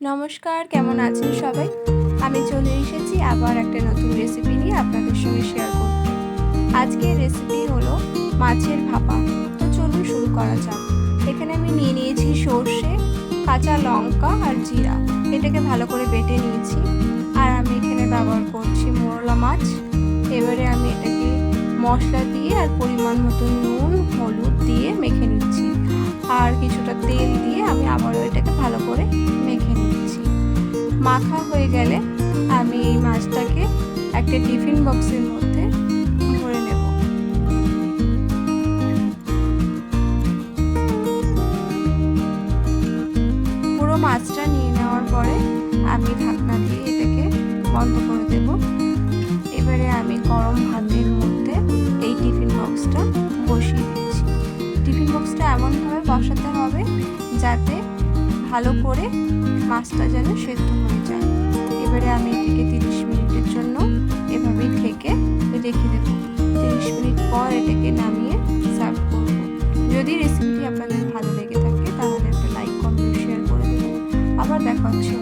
নমস্কার, কেমন আছেন সবাই? আমি চলে এসেছি আবার একটা নতুন রেসিপি নিয়ে আপনাদের সঙ্গে শেয়ার করব আজকের রেসিপি হলো মাছের ভাপা। তো চলুন শুরু করা যাক। এখানে আমি নিয়ে নিয়েছি সর্ষে, কাঁচা লঙ্কা আর জিরা। এটাকে ভালো করে বেটে নিয়েছি। আর আমি এখানে ব্যবহার করছি মোরলা মাছ। এবারে আমি এটাকে মশলা দিয়ে আর পরিমাণ মতো নুন, হলুদ দিয়ে মেখে নিচ্ছি। আর কিছুটা তেল দিয়ে আমি আবারও এটাকে ভালো করে মাখা হয়ে গেলে আমি এই মাছটাকে একটা টিফিন বক্সের মধ্যে ভরে নেব। পুরো মাছটা নিয়ে নেওয়ার পরে আমি ঢাকনা দিয়ে এটাকে বন্ধ করে দেব। এবারে আমি গরম ভাতের মধ্যে এই টিফিন বক্সটা বসিয়ে দিচ্ছি। টিফিন বক্সটা এমনভাবে বসাতে হবে যাতে ভালো করে মাছটা যেন সেদ্ধ হয়ে যায়। এবারে আমি এটিকে তিরিশ মিনিটের জন্য এভাবে ঢেকে রেখে দেবো। তিরিশ মিনিট পর এটাকে নামিয়ে সার্ভ করব। যদি রেসিপিটি আপনাদের ভালো লেগে থাকে, তাহলে একটা লাইক কমেন্ট শেয়ার করে দেবো আবার দেখা হচ্ছে।